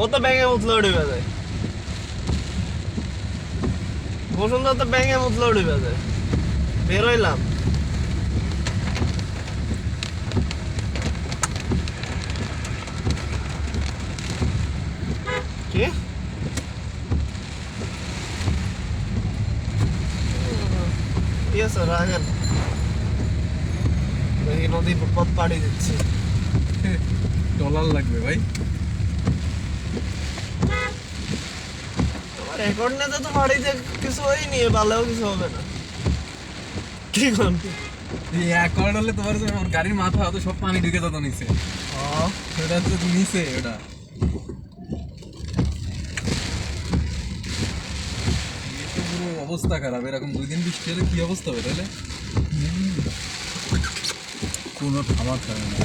ও তো ব্যাঙে মুতলে উড়িবে যায়। ব্যাঙে মুতলে উড়িবে যায়। দেখি নদী পথ পাড়ি দিচ্ছি। ডলার লাগবে ভাই। রেকর্ড নিতে তো বাড়িতে কিছু হয়নি ভালোও কিছু হবে না। কি এই হলে তোমার গাড়ির মাথা অত সব পানি ঢুকে যেত নিচে। সেটা হচ্ছে নিচে ওটা। পুরো অবস্থা খারাপ এরকম দুই দিন বৃষ্টি হলে কি অবস্থা হবে তাহলে? কোনো খাবার থাকে না